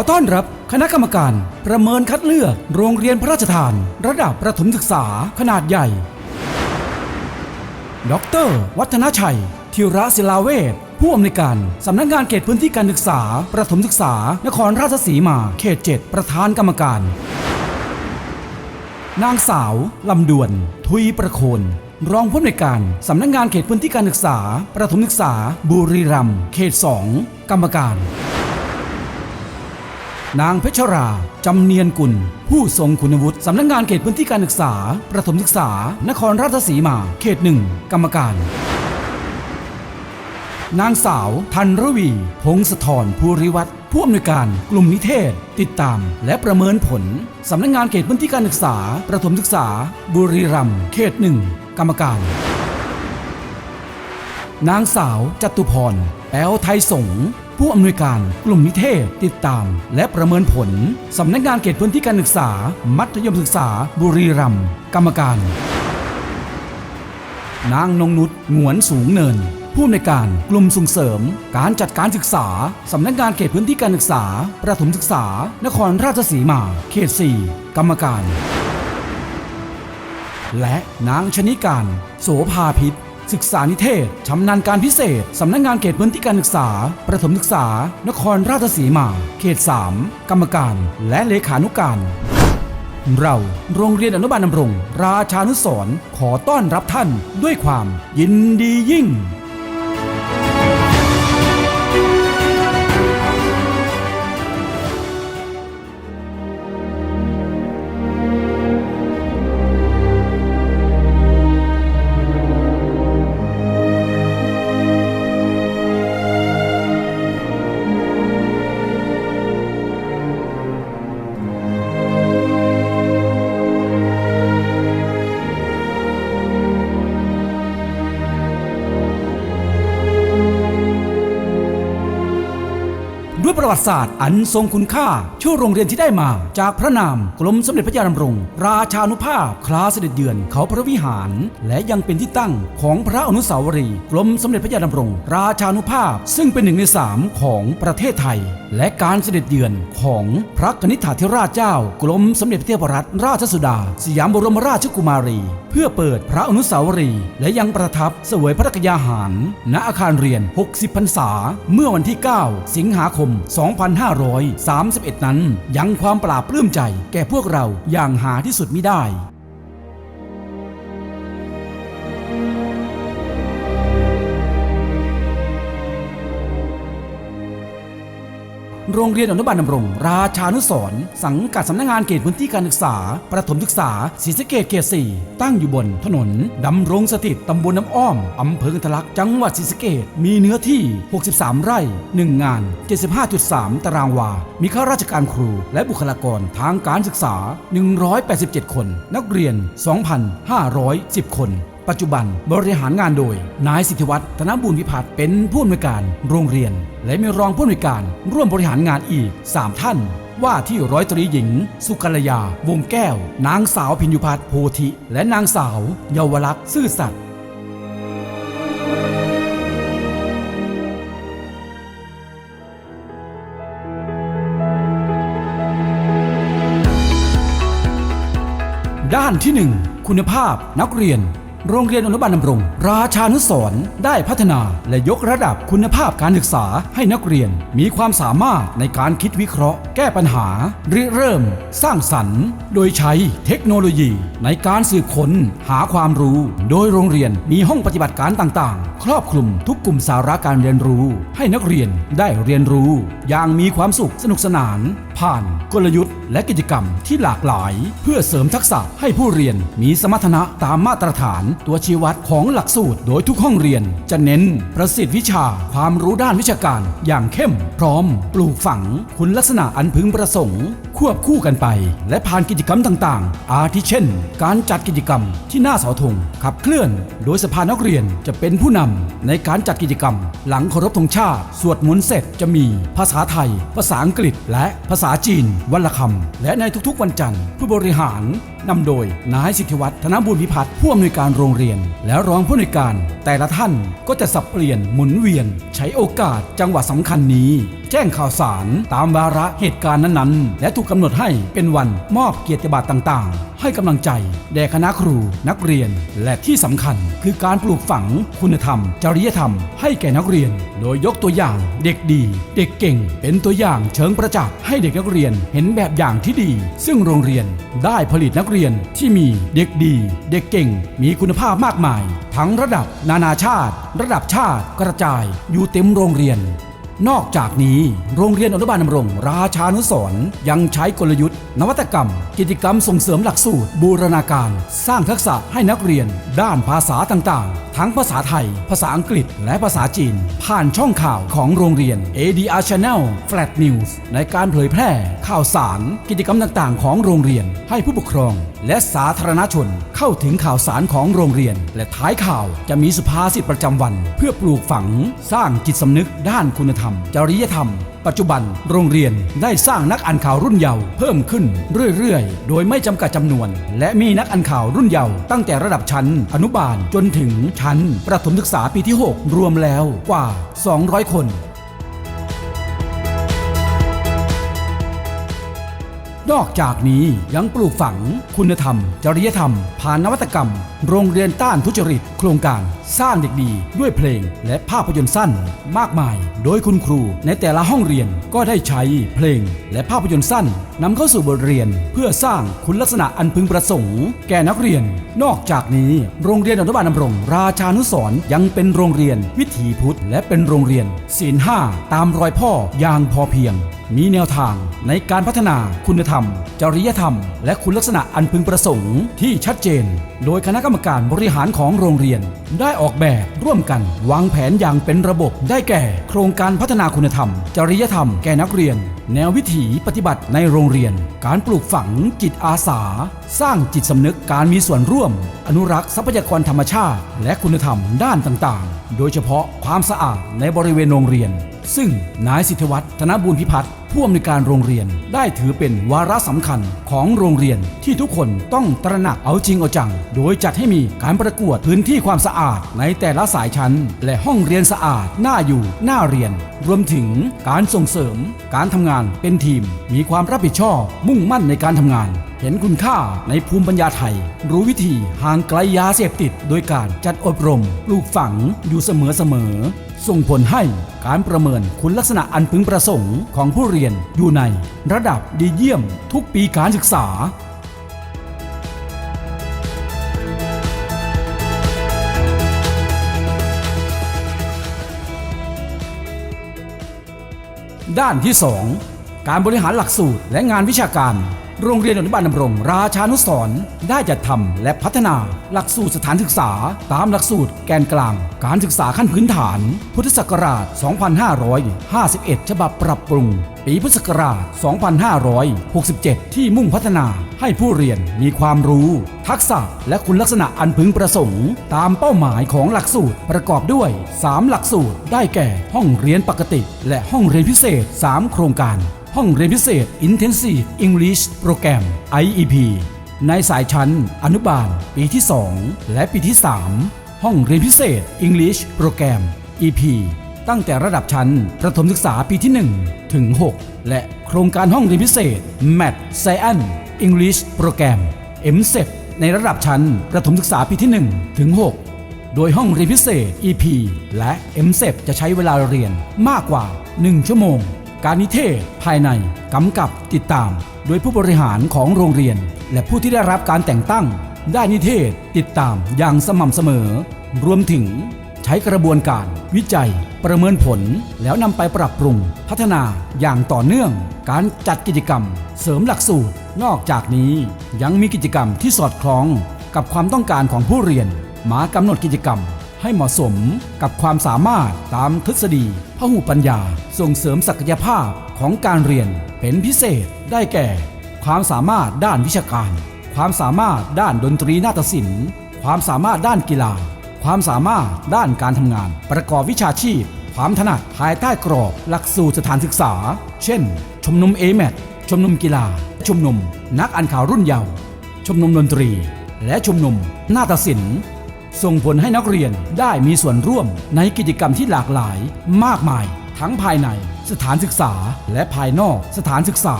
ขอต้อนรับคณะกรรมการ ประเมินคัดเลือกโรงเรียนพระราชทาน ระดับประถมศึกษาขนาดใหญ่ ดร วัฒนชัยธีระศิลาเวชผู้อำนวยการสำนักงานเขตพื้นที่การศึกษา ประถมศึกษา นครราชสีมา เขต7ประธานกรรมการ นางสาว ลำดวน ทุยประโคน รองผู้อำนวยการสำนักงานเขตพื้นที่การศึกษา ประถมศึกษา บุรีรัมย์เขต2กรรมการ นางเพชรรา จำเนียนกุล ผู้ทรงคุณวุฒิสำนักงานเขตพื้นที่การศึกษา ประถมศึกษา นครราชสีมา เขตหนึ่ง กรรมการ นางสาวธันรวี พงศธรภูริวัตรผู้อำนวยการกลุ่มนิเทศ ติดตาม และประเมินผลสำนักงานเขตพื้นที่การศึกษา ประถมศึกษา บุรีรัมย์เขตหนึ่ง กรรมการ นางสาวจตุพรแป้วไทยสง ผู้อำนวยการกลุ่มนิเทศ ติดตาม และประเมินผลสำนักงานเขตพื้นที่การศึกษา มัธยมศึกษา บุรีรัมย์กรรมการ นางนงนุชหงวนสูงเนิน ผู้อำนวยการกลุ่มส่งเสริม การจัดการศึกษาสำนักงานเขตพื้นที่การศึกษา ประถมศึกษา นครราชสีมา เขต 4 กรรมการ และนางชนิการ โสภาพิษ ศึกษานิเทศ ชำนาญการพิเศษ สำนักงานเขตพื้นที่การศึกษา ประถมศึกษา นครราชสีมา เขต 3 กรรมการ และเลขานุการ เรา โรงเรียนอนุบาลนำรง ราชานุสรขอต้อนรับท่านด้วยความยินดียิ่ง ประวัติศาสตร์อันทรงคุณค่า ชื่อโรงเรียนที่ได้มา จากพระนามกรมสมเด็จพระยาดำรง ราชานุภาพคลาสเสด็จเยือนเขาพระวิหาร และยังเป็นที่ตั้งของพระอนุสาวรีย์กรมสมเด็จพระยาดำรง ราชานุภาพ ซึ่งเป็นหนึ่งในสามของประเทศไทย และการเสด็จเยือนของพระกนิษฐาธิราชเจ้ากรมสมเด็จพระเทพรัตนราชสุดา สยามบรมราชกุมารี เพื่อเปิดพระอนุสาวรีย์และยังประทับเสวยพระกยาหาร ณอาคารเรียน 60 พรรษา เมื่อวันที่ 9 สิงหาคม2531 นั้น ยังความปราบปลื้มใจแก่พวกเราอย่างหาที่สุดมิได้ โรงเรียนอนุบาลดำรง ราชานุสรสังกัดสำนักงานเขตพื้นที่การศึกษา ประถมศึกษาศรีสะเกดเขต4ตั้งอยู่บนถนนดำรงสถิตตำบลน้ำอ้อมอำเภอกันทลักจังหวัดศรีสะเกดมีเนื้อที่ 63 ไร่ 1 งาน 75.3 ตารางวา มีข้าราชการครู และบุคลากรทางการศึกษา 187 คน นักเรียน 2,510 คน ปัจจุบันบริหารงานโดย นายสิทธิวัฒน์ธนบุญวิพัฒน์เป็นผู้อำนวยการโรงเรียน และมีรองผู้อำนวยการร่วมบริหารงานอีก 3 ท่าน ว่าที่ร้อยตรีหญิง สุกัลยา วงแก้ว นางสาวพิญญพัฒน์โพธิ และนางสาว เยาวลักษณ์ซื่อสัตย์ด้านที่ 1 คุณภาพนักเรียน โรงเรียนอนุบาลดำรง ราชานุสรได้พัฒนาและยกระดับคุณภาพการศึกษาให้นักเรียน มีความสามารถในการคิดวิเคราะห์ แก้ปัญหาริเริ่ม สร้างสรรค์ โดยใช้เทคโนโลยี ในการสืบค้นหาความรู้ โดยโรงเรียนมีห้องปฏิบัติการต่างๆ ครอบคลุมทุกกลุ่มสาระการเรียนรู้ ให้นักเรียนได้เรียนรู้ อย่างมีความสุขสนุกสนาน ผ่านกลยุทธ์ และกิจกรรมที่หลากหลาย เพื่อเสริมทักษะให้ผู้เรียนมีสมรรถนะตามมาตรฐานตัวชี้วัดของหลักสูตร โดยทุกห้องเรียนจะเน้นประสิทธิวิชาความรู้ด้านวิชาการอย่างเข้ม พร้อม ปลูกฝัง คุณลักษณะอันพึงประสงค์ ควบคู่กันไป และผ่านกิจกรรมต่างๆ อาทิเช่น การจัดกิจกรรมที่หน้าเสาธงขับเคลื่อน โดยสภานักเรียนจะเป็นผู้นำในการจัดกิจกรรม หลังเคารพธงชาติ สวดมนต์เสร็จจะมีภาษาไทย ภาษาอังกฤษ และภาษาจีนวันละคำและในทุกๆวันจันทร์ผู้บริหารนำโดยนายสิทธิวัฒน์ธนบุญพิพัฒน์ผู้อำนวยการโรงเรียน และรองผู้อำนวยการ แต่ละท่านก็จะสับเปลี่ยนหมุนเวียน ใช้โอกาสจังหวะสำคัญนี้แจ้งข่าวสารตามวาระเหตุการณ์นั้นๆ และถูกกำหนดให้เป็นวันมอบเกียรติบัตรต่างๆ ให้กำลังใจแด่คณะครูนักเรียน และที่สำคัญคือการปลูกฝังคุณธรรม จริยธรรมให้แก่นักเรียน โดยยกตัวอย่างเด็กดี เด็กเก่ง เป็นตัวอย่างเชิงประจักษ์ให้เด็กนักเรียนเห็นแบบอย่างที่ดี ซึ่งโรงเรียนได้ผลิตนักเรียนที่มีเด็กดี เด็กเก่ง มีคุณภาพมากมาย ทั้งระดับนานาชาติ ระดับชาติกระจายอยู่เต็มโรงเรียน นอกจากนี้โรงเรียนอนุบาลดำรง ราชานุสรยังใช้กลยุทธ์ นวัตกรรม กิจกรรมส่งเสริมหลักสูตร บูรณาการ สร้างทักษะให้นักเรียน ด้านภาษาต่างๆ ทั้งภาษาไทย ภาษาอังกฤษ และภาษาจีน ผ่านช่องข่าวของโรงเรียน ADR Channel Flat News ในการเผยแพร่ข่าวสาร กิจกรรมต่างๆ ของโรงเรียน ให้ผู้ปกครอง และสาธารณชน เข้าถึงข่าวสารของโรงเรียน และท้ายข่าวจะมีสุภาษิตประจำวัน เพื่อปลูกฝัง สร้างจิตสำนึกด้านคุณธรรมจริยธรรม ปัจจุบันโรงเรียนได้สร้างนักอ่านข่าวรุ่นเยาว์เพิ่มขึ้นเรื่อยๆ โดยไม่จำกัดจำนวน และมีนักอ่านข่าวรุ่นเยาว์ตั้งแต่ระดับชั้น อนุบาลจนถึงชั้นประถมศึกษาปีที่ 6 รวมแล้วกว่า 200 คน นอกจากนี้ยังปลูกฝังคุณธรรม จริยธรรม ผ่านนวัตกรรม โรงเรียนต้านทุจริต โครงการสร้างเด็กดีด้วยเพลงและภาพยนตร์สั้นมากมาย โดยคุณครูในแต่ละห้องเรียนก็ได้ใช้เพลงและภาพยนตร์สั้นนำเข้าสู่บทเรียน เพื่อสร้างคุณลักษณะอันพึงประสงค์ แก่นักเรียน นอกจากนี้โรงเรียนอนุบาลดำรง ราชานุสรยังเป็นโรงเรียนวิถีพุทธ และเป็นโรงเรียนศีลห้าตามรอยพ่ออย่างพอเพียง มีแนวทางในการพัฒนาคุณธรรม จริยธรรม และคุณลักษณะอันพึงประสงค์ที่ชัดเจน โดยคณะกรรมการบริหารของโรงเรียน ได้ออกแบบร่วมกันวางแผนอย่างเป็นระบบได้แก่ โครงการพัฒนาคุณธรรม จริยธรรมแก่นักเรียน แนววิถีปฏิบัติในโรงเรียน การปลูกฝังจิตอาสา สร้างจิตสำนึกการมีส่วนร่วม อนุรักษ์ทรัพยากรธรรมชาติ และคุณธรรมด้านต่างๆ โดยเฉพาะความสะอาดในบริเวณโรงเรียน ซึ่งนายสิทธิวัฒน์ธนบุญพิพัฒน์ผู้อำนวยการโรงเรียนได้ถือเป็นวาระสำคัญของโรงเรียนที่ทุกคนต้องตระหนักเอาจริงเอาจัง โดยจัดให้มีการประกวดพื้นที่ความสะอาดในแต่ละสายชั้น และห้องเรียนสะอาดน่าอยู่น่าเรียน รวมถึงการส่งเสริม การทำงานเป็นทีม มีความรับผิดชอบ มุ่งมั่นในการทำงานเห็นคุณค่าในภูมิปัญญาไทย รู้วิธีห่างไกลยาเสพติด โดยการจัดอบรม ปลูกฝังอยู่เสมอๆ ส่งผลให้การประเมินคุณลักษณะอันพึงประสงค์ของผู้เรียนอยู่ในระดับดีเยี่ยมทุกปีการศึกษา ด้านที่ 2 การบริหารหลักสูตรและงานวิชาการ โรงเรียนอนุบาลดำรง ราชานุสรได้จัดทำและพัฒนาหลักสูตรสถานศึกษา ตามหลักสูตรแกนกลาง การศึกษาขั้นพื้นฐาน พุทธศักราช 2551 ฉบับปรับปรุง ปีพุทธศักราช 2567 ที่มุ่งพัฒนาให้ผู้เรียนมีความรู้ ทักษะและคุณลักษณะอันพึงประสงค์ ตามเป้าหมายของหลักสูตรประกอบด้วย 3 หลักสูตรได้แก่ห้องเรียนปกติ และห้องเรียนพิเศษ 3 โครงการ ห้องเรียนพิเศษ Intensive English Program IEP ในสายชั้น อนุบาล ปีที่ 2 และปีที่ 3 ห้องเรียนพิเศษ English Program EP ตั้งแต่ระดับชั้นประถมศึกษาปีที่ 1 ถึง 6 และโครงการห้องเรียนพิเศษ Math Science English Program MSEP ในระดับชั้นประถมศึกษาปีที่ 1 ถึง 6 โดยห้องเรียนพิเศษ EP และ MSEP จะใช้เวลาเรียนมากกว่า 1 ชั่วโมง การนิเทศภายในกำกับติดตาม โดยผู้บริหารของโรงเรียน และผู้ที่ได้รับการแต่งตั้ง ได้นิเทศติดตามอย่างสม่ำเสมอ รวมถึงใช้กระบวนการวิจัย ประเมินผลแล้วนำไปปรับปรุง พัฒนาอย่างต่อเนื่อง การจัดกิจกรรม เสริมหลักสูตร นอกจากนี้ยังมีกิจกรรมที่สอดคล้องกับความต้องการของผู้เรียน มากำหนดกิจกรรม ให้เหมาะสมกับความสามารถตามทฤษฎีพหุปัญญา ส่งเสริมศักยภาพของการเรียนเป็นพิเศษได้แก่ ความสามารถด้านวิชาการ ความสามารถด้านดนตรีนาฏศิลป์ความสามารถด้านกีฬา ความสามารถด้านการทำงาน ประกอบวิชาชีพ ความถนัดภายใต้กรอบหลักสูตรสถานศึกษา เช่น ชมรม a m a t ชมรมกีฬา ชมรมนักอ่านข่าวรุ่นเยาว์ชชมรมดนตรี และชมรมนาฏศิลป์ ส่งผลให้นักเรียนได้มีส่วนร่วมในกิจกรรมที่หลากหลายมากมาย ทั้งภายในสถานศึกษาและภายนอกสถานศึกษา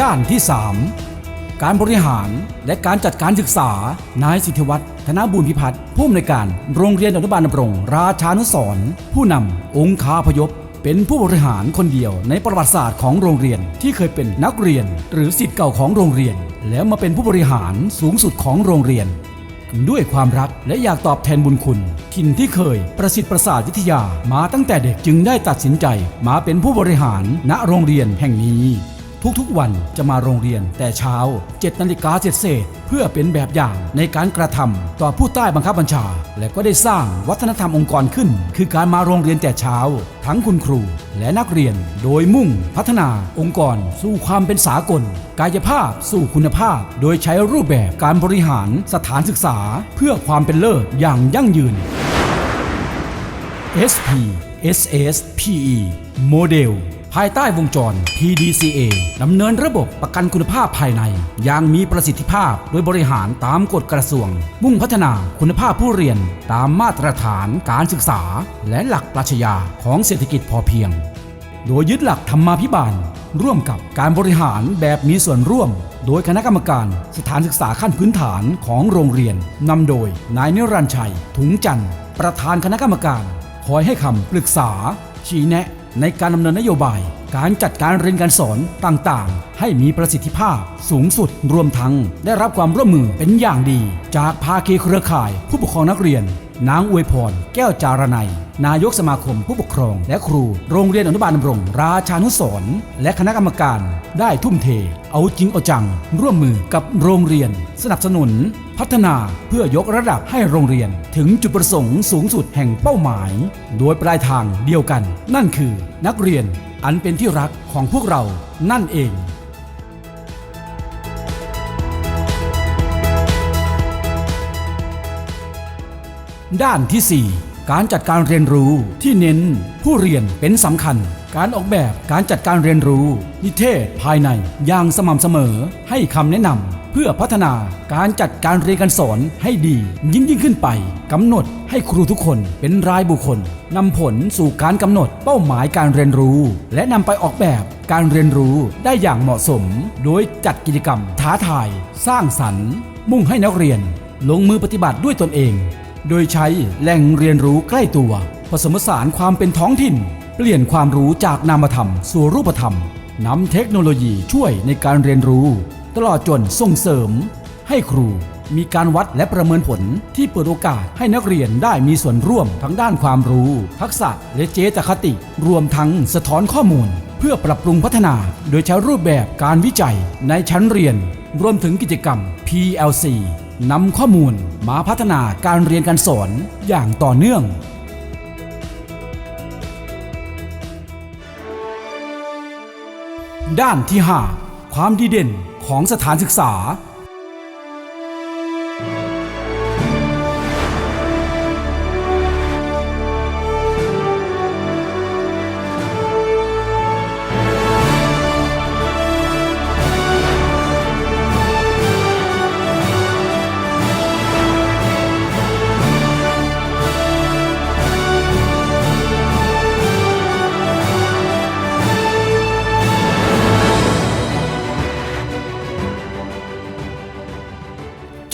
ด้านที่ 3 การบริหารและการจัดการศึกษานายสิทธิวัฒน์ ธนบุญพิพัฒน์ผู้อำนวยการโรงเรียนอนุบาลดำรง ราชานุสรผู้นำองค์คาพยพ เป็นผู้บริหารคนเดียวในประวัติศาสตร์ของโรงเรียนที่เคยเป็นนักเรียน หรือสิทธิ์เก่าของโรงเรียน แล้วมาเป็นผู้บริหารสูงสุดของโรงเรียน ด้วยความรักและอยากตอบแทนบุญคุณ ทินที่เคยประสิทธิ์ประสาทวิทยามาตั้งแต่เด็กจึงได้ตัดสินใจ มาเป็นผู้บริหารณโรงเรียนแห่งนี้ ทุกๆ วันจะมาโรงเรียนแต่เช้า7นาฬิกาเศษเพื่อเป็นแบบอย่างในการกระทำต่อผู้ใต้บังคับบัญชา และก็ได้สร้างวัฒนธรรมองค์กรขึ้น คือการมาโรงเรียนแต่เช้า ทั้งคุณครูและนักเรียน โดยมุ่งพัฒนาองค์กร สู่ความเป็นสากล กายภาพสู่คุณภาพ โดยใช้รูปแบบการบริหารสถานศึกษา เพื่อความเป็นเลิศอย่างยั่งยืน SP SS PE โมเดล ภายใต้วงจร PDCA ดำเนินระบบประกันคุณภาพภายใน อย่างมีประสิทธิภาพโดยบริหารตามกฎกระทรวง มุ่งพัฒนาคุณภาพผู้เรียนตามมาตรฐานการศึกษา และหลักปรัชญาของเศรษฐกิจพอเพียง โดยยึดหลักธรรมาภิบาล ร่วมกับการบริหารแบบมีส่วนร่วม โดยคณะกรรมการสถานศึกษาขั้นพื้นฐานของโรงเรียนนำโดยนายนิรันชัย ถุงจันทร์ประธานคณะกรรมการ คอยให้คำปรึกษาชี้แนะ ในการดำเนินนโยบาย การจัดการเรียนการสอนต่างๆ ให้มีประสิทธิภาพสูงสุดรวมทั้ง ได้รับความร่วมมือเป็นอย่างดี จากภาคีเครือข่ายผู้ปกครองนักเรียน นางอวยพร แก้วจารนัย นายกสมาคมผู้ปกครอง และครูโรงเรียนอนุบาลดำรง ราชานุสรและคณะกรรมการได้ทุ่มเท เอาจริงเอาจัง ร่วมมือกับโรงเรียน สนับสนุน พัฒนาเพื่อยกระดับให้โรงเรียน ถึงจุดประสงค์สูงสุดแห่งเป้าหมาย โดยปลายทางเดียวกัน นั่นคือนักเรียนอันเป็นที่รักของพวกเรานั่นเอง ด้านที่ 4 การจัดการเรียนรู้ที่เน้น ผู้เรียนเป็นสำคัญ การออกแบบการจัดการเรียนรู้ นิเทศภายในอย่างสม่ำเสมอ ให้คำแนะนำเพื่อพัฒนาการจัดการเรียนการสอนให้ดียิ่งยิ่งขึ้นไปกำหนดให้ครูทุกคนเป็นรายบุคคลนำผลสู่การกำหนดเป้าหมายการเรียนรู้ และนำไปออกแบบการเรียนรู้ได้อย่างเหมาะสม โดยจัดกิจกรรมท้าทาย สร้างสรรค์ มุ่งให้นักเรียนลงมือปฏิบัติด้วยตนเอง โดยใช้แหล่งเรียนรู้ใกล้ตัว ผสมผสานความเป็นท้องถิ่น เปลี่ยนความรู้จากนามธรรม สู่รูปธรรมนำเทคโนโลยีช่วยในการเรียนรู้ ตลอดจนส่งเสริม ให้ครูมีการวัดและประเมินผลที่เปิดโอกาสให้นักเรียนได้มีส่วนร่วมทั้งด้านความรู้ ทักษะและเจตคติ รวมทั้งสะท้อนข้อมูล เพื่อปรับปรุงพัฒนา โดยใช้รูปแบบการวิจัยในชั้นเรียน รวมถึงกิจกรรม PLC นำข้อมูลมาพัฒนาการเรียนการสอนอย่างต่อเนื่อง ด้านที่ 5 ความดีเด่นของสถานศึกษา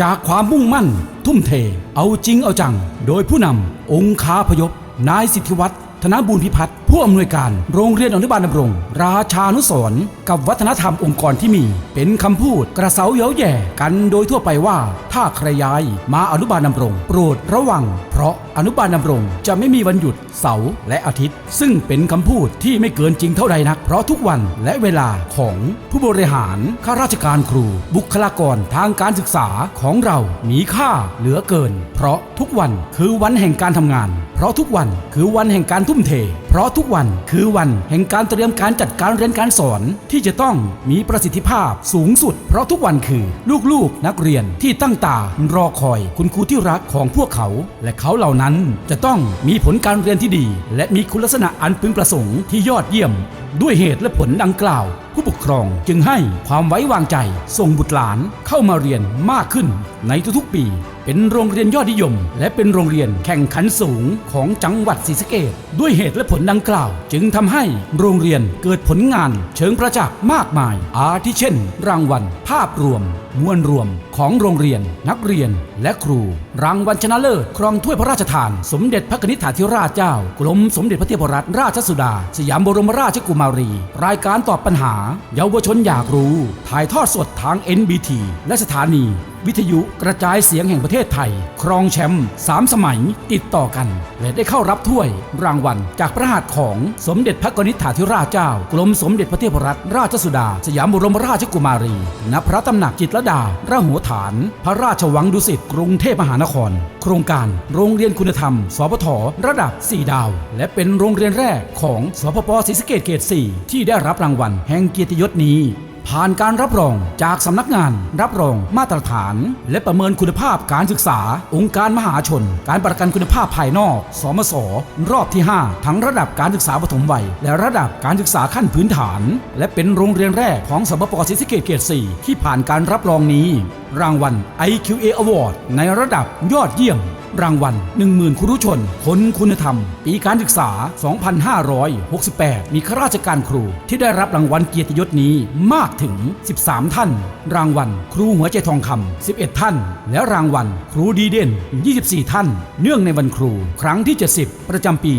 จากความมุ่งมั่น ทุ่มเท เอาจริงเอาจัง โดยผู้นำองค์คาพยพ นายสิทธิวัฒน์ธนบุญพิพัฒน์ ผู้อำนวยการโรงเรียนอนุบาลดำรง ราชานุสรณ์กับวัฒนธรรมองค์กรที่มี เป็นคำพูดกระเซาเย้าแย่กันโดยทั่วไปว่า ถ้าใครย้ายมาอนุบาลดำรง โปรดระวัง เพราะอนุบาลดำรงจะไม่มีวันหยุดเสาร์และอาทิตย์ ซึ่งเป็นคำพูดที่ไม่เกินจริงเท่าใดนัก เพราะทุกวันและเวลาของผู้บริหารข้าราชการครู บุคลากรทางการศึกษาของเรามีค่าเหลือเกิน เพราะทุกวันคือวันแห่งการทำงาน เพราะทุกวันคือวันแห่งการทุ่มเทเพราะทุกวันคือวันแห่งการเตรียมการจัดการเรียนการสอนที่จะต้องมีประสิทธิภาพสูงสุด เพราะทุกวันคือลูกๆนักเรียนที่ตั้งตารอคอยคุณครูที่รักของพวกเขา และเขาเหล่านั้นจะต้องมีผลการเรียนที่ดี และมีคุณลักษณะอันพึงประสงค์ที่ยอดเยี่ยม ด้วยเหตุและผลดังกล่าว ผู้ปกครองจึงให้ความไว้วางใจ ส่งบุตรหลานเข้ามาเรียนมากขึ้นในทุกๆปี เป็นโรงเรียนยอดนิยม และเป็นโรงเรียนแข่งขันสูงของจังหวัดศรีสะเกษด้วยเหตุและผลดังกล่าว จึงทำให้โรงเรียนเกิดผลงาน เชิงประจักษ์มากมาย อาทิเช่น รางวัล ภาพรวมมวลรวมของโรงเรียน นักเรียน และครู รางวัลชนะเลิศครองถ้วยพระราชทาน สมเด็จพระนิธิถาธิราชเจ้ากรมสมเด็จพระเทพรัตนราชสุดา สยามบรมราชกุมารี รายการตอบปัญหา เยาวชนอยากรู้ ถ่ายทอดสดทาง NBT และสถานีวิทยุกระจายเสียงแห่งประเทศไทย ครองแชมป์สามสมัยติดต่อกัน และได้เข้ารับถ้วย รางวัล จากพระหัตถ์ของสมเด็จพระกนิษฐาธิราชเจ้ากรมสมเด็จพระเทพรัตนราชสุดา สยามบรมราชกุมารีณพระตำหนักจิตระดาระหัวฐาน พระราชวังดุสิตกรุงเทพมหานคร โครงการโรงเรียนคุณธรรม สพทระดับ 4 ดาว และเป็นโรงเรียนแรกของสพปศรีสะเกดเขต4ที่ได้รับรางวัลแห่งเกียรติยศนี้ ผ่านการรับรองจากสำนักงาน รับรองมาตรฐาน และประเมินคุณภาพการศึกษา องค์การมหาชน การประกันคุณภาพภายนอก สมส รอบที่ 5 ทั้งระดับการศึกษาปฐมวัย และระดับการศึกษาขั้นพื้นฐาน และเป็นโรงเรียนแรกของสบปศรีสะเกษเขต4ที่ผ่านการรับรองนี้ รางวัล IQA Award ในระดับยอดเยี่ยมรางวัล 10,000 ครุชน คนคุณธรรม ปีการศึกษา 2568 มีข้าราชการครูที่ได้รับรางวัลเกียรติยศนี้มากถึง 13 ท่าน รางวัล ครูหัวใจทองคำ 11 ท่าน และรางวัล ครูดีเด่น 24 ท่าน เนื่องในวันครู ครั้งที่ 70 ประจำปี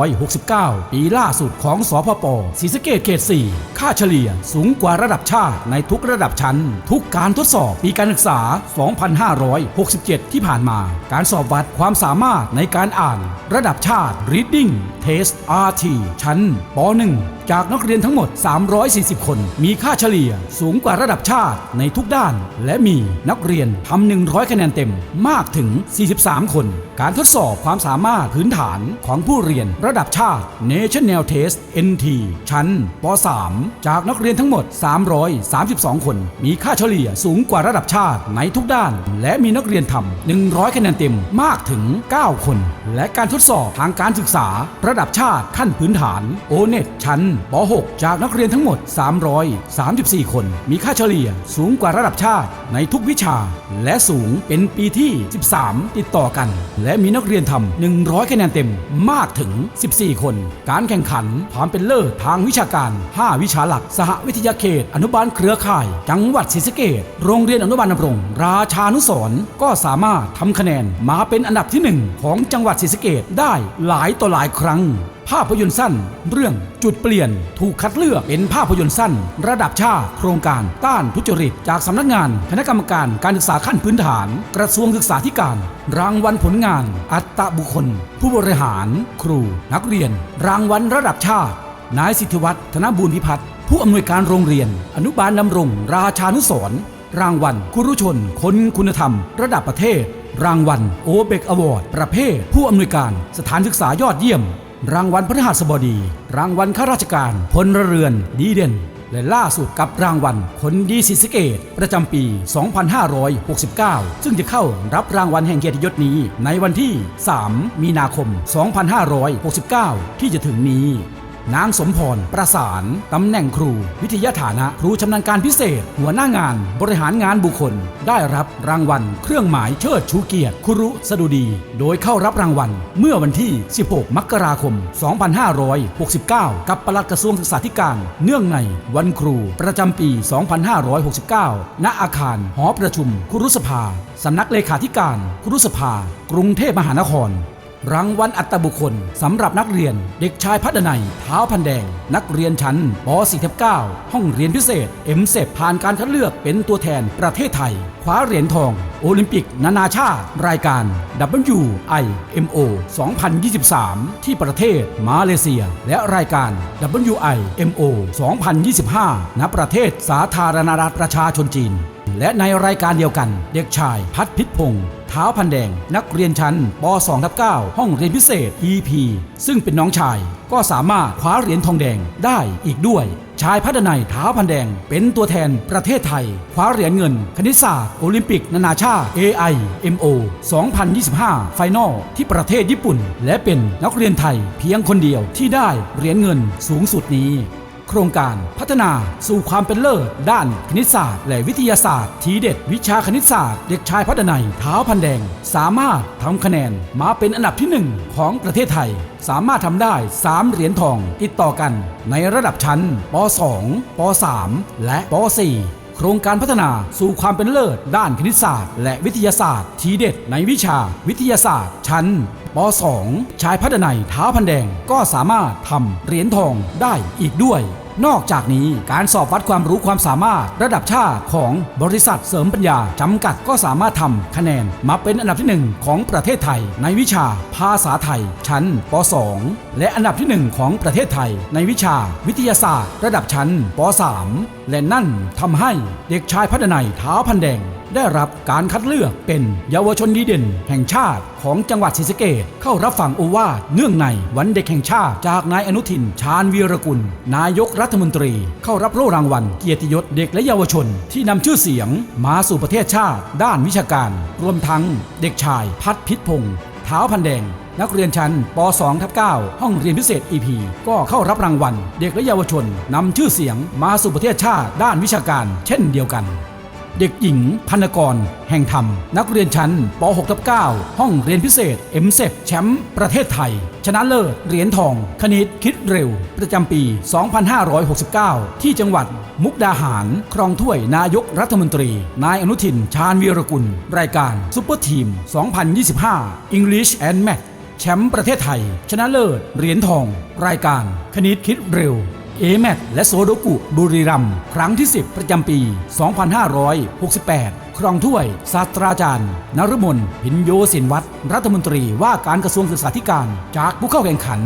2569 ปีล่าสุดของสพปศรีสะเกษเขต 4 ค่าเฉลี่ยสูงกว่าระดับชาติในทุกระดับชั้น ทุกการทดสอบปีการศึกษา 2567 ที่ผ่านมาการสอบวัดความสามารถในการอ่าน ระดับชาติ Reading Test RT ชั้นป .1 จากนักเรียนทั้งหมด 340 คน มีค่าเฉลี่ยสูงกว่าระดับชาติในทุกด้าน และมีนักเรียนทำ100 คะแนนเต็มมากถึง 43 คน การทดสอบความสามารถพื้นฐานของผู้เรียนระดับชาติ National Test NT ชั้นป .3 จากนักเรียนทั้งหมด 332 คน มีค่าเฉลี่ยสูงกว่าระดับชาติในทุกด้าน และมีนักเรียนทำ100 คะแนนเต็มมากถึง 9 คน และการทดสอบทางการศึกษา ระดับชาติขั้นพื้นฐาน o n e t ชั้นป .6 จากนักเรียนทั้งหมด 334 คน มีค่าเฉลี่ยสูงกว่าระดับชาติในทุกวิชา และสูงเป็นปีที่ 13 ติดต่อกัน และมีนักเรียนทำ100 คะแนนเต็มมากถึง 14 คน การแข่งขันความเป็นเลิศทางวิชาการ 5 วิชาหลัก สหวิทยาเขต อนุบาลเครือข่าย จังหวัดศรีสะเกษโรงเรียนอนุบาลนำรง ราชานุสร์ก็สามารถทำคะแนนมาเป็นอันดับที่ 1 ของจังหวัดศรีสะเกษได้หลายต่อหลายครั้ง ภาพยนตร์สั้น เรื่องจุดเปลี่ยนถูกคัดเลือกเป็นภาพยนตร์สั้น ระดับชาติโครงการต้านทุจริต จากสำนักงานคณะกรรมการการศึกษาขั้นพื้นฐาน กระทรวงศึกษาธิการ รางวัลผลงาน อัตตบุคคล ผู้บริหาร ครู นักเรียน รางวัลระดับชาติ นายสิทธิวัฒน์ธนบูรพิพัฒน์ผู้อำนวยการโรงเรียน อนุบาลดำรง ราชานุสรรางวัลคุรุชน คนคุณธรรม ระดับประเทศ รางวัลโอเบกอวอร์ดประเภท ผู้อำนวยการสถานศึกษายอดเยี่ยม รางวัลพระหัสบดี รางวัลข้าราชการพลเรือนดีเด่น และล่าสุดกับรางวัลคนดีศรีสเกต ประจำปี 2569 ซึ่งจะเข้ารับรางวัลแห่งเกียรติยศนี้ในวันที่ 3 มีนาคม 2569 ที่จะถึงนี้ นางสมพร ประสาน ตำแหน่งครู วิทยาฐานะ ครูชำนาญการพิเศษ หัวหน้างาน บริหารงานบุคคล ได้รับรางวัล เครื่องหมายเชิดชูเกียรติ ครุสดุดี โดยเข้ารับรางวัล เมื่อวันที่ 16 มกราคม 2569 กับปลัดกระทรวงศึกษาธิการ เนื่องในวันครู ประจำปี 2569 ณ อาคาร หอประชุม ครุสภา สำนักเลขาธิการ ครุสภา กรุงเทพมหานคร รางวัลอัตบุคคลสำหรับนักเรียน เด็กชายพัฒนัยเท้าพันแดง นักเรียนชั้นป .49 ห้องเรียนพิเศษ เอ็มเซผ่านการคัดเลือกเป็นตัวแทนประเทศไทยคว้าเหรียญทอง โอลิมปิก นานาชาติ รายการ WIMO 2023 ที่ประเทศมาเลเซีย และรายการ WIMO 2025 ณ ประเทศสาธารณรัฐประชาชนจีน และในรายการเดียวกัน เด็กชายพัฒพิษพงศ์ เท้าพันแดง นักเรียนชั้นป .2 ทับ9ห้องเรียนพิเศษ EP ซึ่งเป็นน้องชาย ก็สามารถคว้าเหรียญทองแดงได้อีกด้วย ชายพัฒนัยเท้าพันแดง เป็นตัวแทนประเทศไทย คว้าเหรียญเงิน คณิตศาสตร์โอลิมปิก นานาชาติ AIMO 2025 ไฟนอลที่ประเทศญี่ปุ่น และเป็นนักเรียนไทยเพียงคนเดียวที่ได้เหรียญเงินสูงสุดนี้ โครงการพัฒนาสู่ความเป็นเลิศด้านคณิตศาสตร์และวิทยาศาสตร์ ทีเด็ดวิชาคณิตศาสตร์เด็กชายพัฒนายเท้าพันแดง สามารถทำคะแนนมาเป็นอันดับที่ 1 ของประเทศไทย สามารถทำได้ 3 เหรียญทองติดต่อกัน ในระดับชั้นป .2 ป .3 และป .4 ครงการพัฒนาสู่ความเป็นเลิศ ด้านคณิตศาสตร์ และวิทยาศาสตร์ ทีเด็ดในวิชาวิทยาศาสตร์ ชั้นป .2 ชายพัฒนัยท้าพันแดงก็สามารถทำเหรียญทองได้อีกด้วย นอกจากนี้การสอบวัดความรู้ความสามารถระดับชาติของบริษัทเสริมปัญญาจำกัดก็สามารถทำคะแนนมาเป็นอันดับที่ 1 ของประเทศไทย ในวิชาภาษาไทย ชั้นป .2 และอันดับที่ 1 ของประเทศไทย ในวิชาวิทยาศาสตร์ ระดับชั้นป .3 และนั่นทำให้เด็กชายพัฒนัยเท้าพันแดง ได้รับการคัดเลือกเป็นเยาวชนดีเด่น แห่งชาติของจังหวัดศรีสะเกษเข้ารับฟังโอวาทเนื่องในวันเด็กแห่งชาติ จากนายอนุทิน ชาญวีรกุล นายกรัฐมนตรี เข้ารับโล่รางวัลเกียรติยศเด็กและเยาวชน ที่นำชื่อเสียง มาสู่ประเทศชาติ ด้านวิชาการ รวมทั้งเด็กชายพัดพิษพงศ์เท้าพันแดงนักเรียนชั้นป .2 ทับ9ห้องเรียนพิเศษ EP ก็เข้ารับรางวัล เด็กและเยาวชนนำชื่อเสียงมาสู่ประเทศชาติด้านวิชาการ เช่นเดียวกัน เด็กหญิงพันกร แห่งธรรม นักเรียนชั้นป .6 ทับ9ห้องเรียนพิเศษ m อ็แชมป์ประเทศไทย ชนะเลิศเหรียญทอง คณิตคิดเร็ว ประจำปี 2569 ที่จังหวัดมุกดาหาร ครองถ้วยนายกรัฐมนตรี นายอนุทิน ชาญวีรกุล รายการซุปเปอร์ทีม 2025 English and Math แชมป์ประเทศไทย ชนะเลิศเหรียญทอง รายการคณิตคิดเร็ว เอแมทและโซโดกุบุรีรัมย์ครั้งที่ 10 ประจำปี 2568 ครองถ้วยศาสตราจารย์นรมนพินโยสินวัตรรัฐมนตรีว่าการกระทรวงศึกษาธิการ จากผู้เข้าแข่งขัน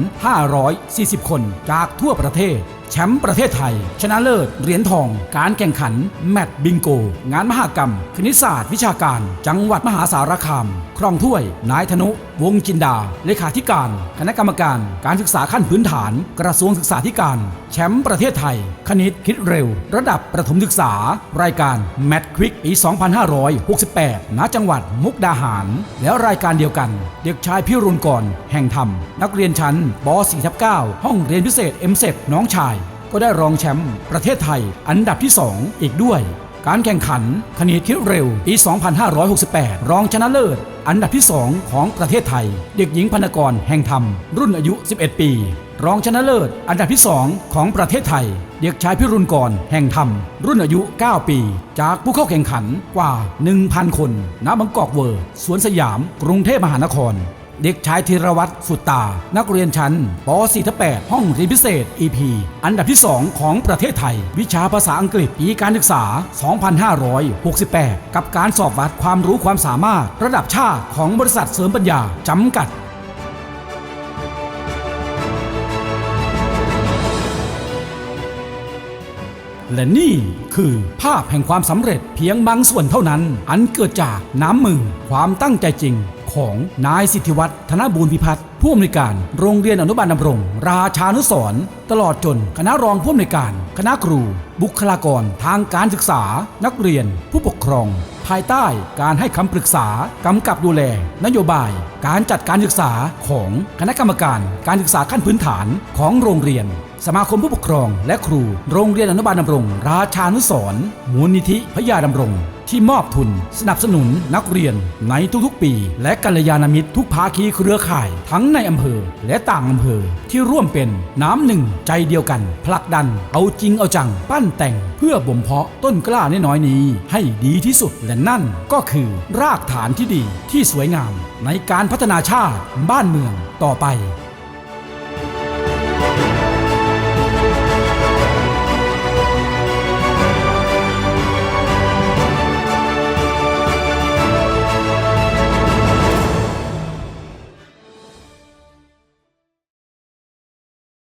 540 คนจากทั่วประเทศ แชมป์ประเทศไทย ชนะเลิศ เหรียญทอง การแข่งขัน แมตช์บิงโก งานมหกรรม คณิตศาสตร์วิชาการ จังหวัดมหาสารคาม ครองถ้วย นายธนุ วงจินดา เลขาธิการ คณะกรรมการ การศึกษาขั้นพื้นฐาน กระทรวงศึกษาธิการ แชมป์ประเทศไทย คณิตคิดเร็ว ระดับประถมศึกษา รายการแมตช์ควิกปี 2568 ณ จังหวัดมุกดาหาร แล้วรายการเดียวกัน เด็กชายพิรุณกร แห่งธรรม นักเรียนชั้นป .4 ทับ9ห้องเรียนพิเศษ m อ็มเน้องชาย ก็ได้รองแชมป์ประเทศไทยอันดับที่ 2 อีกด้วย การแข่งขันคณิตคิดเร็วปี 2568 รองชนะเลิศ อันดับที่ 2 ของประเทศไทย เด็กหญิงพนกรแห่งธรรม รุ่นอายุ 11 ปี รองชนะเลิศ อันดับที่ 2 ของประเทศไทย เด็กชายพิรุณกรแห่งธรรม รุ่นอายุ 9 ปี จากผู้เข้าแข่งขันกว่า 1,000 คน ณ บางกอกเวิร์ สวนสยาม กรุงเทพมหานคร เด็กชายธีรวัตรสุตตา นักเรียนชั้นป .4 ทับ8ห้องเรียนพิเศษ EP อันดับที่ 2 ของประเทศไทย วิชาภาษาอังกฤษปีการศึกษา 2568 กับการสอบวัดความรู้ความสามารถระดับชาติของบริษัทเสริมปัญญา จำกัดและนี่คือภาพแห่งความสำเร็จเพียงบางส่วนเท่านั้น อันเกิดจากน้ำมือ ความตั้งใจจริง ของนายสิทธิวัฒน์ธนบูรพิพัฒน์ผู้อำนวยการโรงเรียนอนุบาลดำรง ราชานุสรณ์ตลอดจนคณะรองผู้อำนวยการ คณะครู บุคลากร ทางการศึกษา นักเรียน ผู้ปกครอง ภายใต้การให้คำปรึกษากำกับดูแล นโยบาย การจัดการศึกษาของคณะกรรมการ การศึกษาขั้นพื้นฐานของโรงเรียน สมาคมผู้ปกครอง และครู โรงเรียนอนุบาลดำรง ราชานุสรณ์มูลนิธิพระยาดำรง ที่มอบทุน สนับสนุนนักเรียนในทุกๆปี และกัลยาณมิตรทุกภาคีเครือข่าย ทั้งในอำเภอ และต่างอำเภอ ที่ร่วมเป็นน้ำหนึ่งใจเดียวกัน ผลักดัน เอาจริงเอาจัง ปั้นแต่งเพื่อบ่มเพาะต้นกล้าน้อยๆนี้ ให้ดีที่สุดและนั่นก็คือรากฐานที่ดีที่สวยงาม ในการพัฒนาชาติบ้านเมืองต่อไป